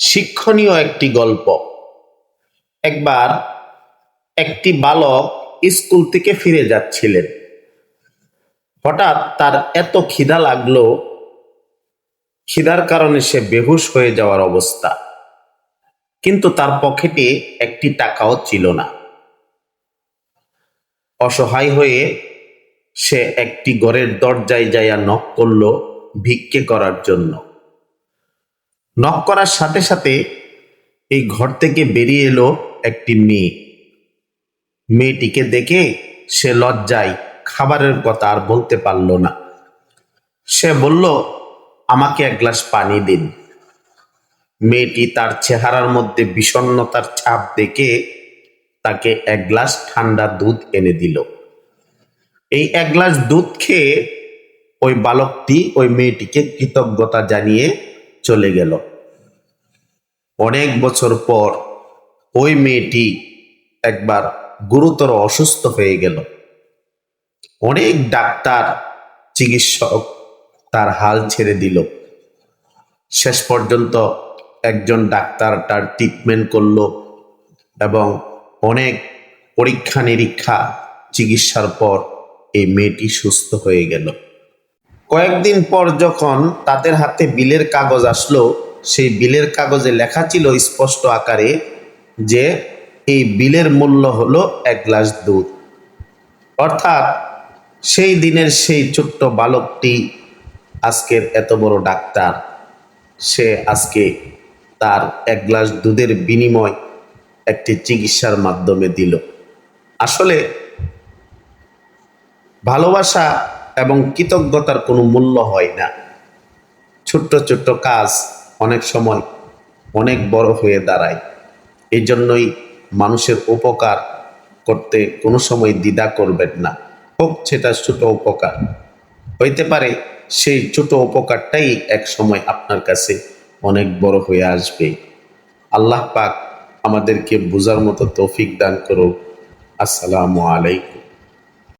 শিক্ষণীয় একটি গল্প। একবার একটি বালক স্কুল থেকে ফিরে যাচ্ছিলেন। হঠাৎ তার এত খিদা লাগল, খিদার কারণে সে বেহুশ হয়ে যাওয়ার অবস্থা। কিন্তু তার পকেটে একটি টাকাও ছিল না। অসহায় হয়ে সে একটি ঘরের দরজায় যাইয়া নক করল ভিক্ষে করার জন্য। নক করার সাথে সাথে এই ঘর থেকে বেরিয়ে এলো একটি মেয়ে। মেয়েটিকে দেখে সে লজ্জায় খাবারের কথা আর বলতে পারল না। সে বলল, আমাকে এক গ্লাস পানি দিন। মেয়েটি তার চেহারার মধ্যে বিষণ্ণতার ছাপ দেখে তাকে এক গ্লাস ঠান্ডা দুধ এনে দিল। এই এক গ্লাস দুধ খেয়ে ওই বালকটি ওই মেয়েটিকে কৃতজ্ঞতা জানিয়ে চলে গেল। অনেক বছর পর ওই মেয়েটি একবার গুরুতর অসুস্থ হয়ে গেল। অনেক ডাক্তার, চিকিৎসক তার হাল ছেড়ে দিল। শেষ পর্যন্ত একজন ডাক্তার তার ট্রিটমেন্ট করল এবং অনেক পরীক্ষা নিরীক্ষা চিকিৎসার পর এই মেয়েটি সুস্থ হয়ে গেল। কয়েকদিন পর যখন তাদের হাতে বিলের কাগজ আসলো, সেই বিলের কাগজে লেখা ছিল স্পষ্ট আকারে যে এই বিলের মূল্য হলো এক গ্লাস দুধ। অর্থাৎ সেই দিনের সেই ছোট্ট বালকটি আজকের এত বড় ডাক্তার। সে আজকে তার এক গ্লাস দুধের বিনিময় একটি চিকিৎসার মাধ্যমে দিল। আসলে ভালোবাসা এবং কৃতজ্ঞতার কোনো মূল্য হয় না। ছোট্ট ছোট্ট কাজ অনেক সময় অনেক বড় হয়ে দাঁড়ায়। এই জন্যই মানুষের উপকার করতে কোনো সময় দ্বিধা করবেন না। হোক সেটা ছোট উপকার। হইতে পারে সেই ছোট উপকারটাই এক সময় আপনার কাছে অনেক বড় হয়ে আসবে। আল্লাহ পাক আমাদেরকে বোঝার মতো তৌফিক দান করুক। আসসালামু আলাইকুম।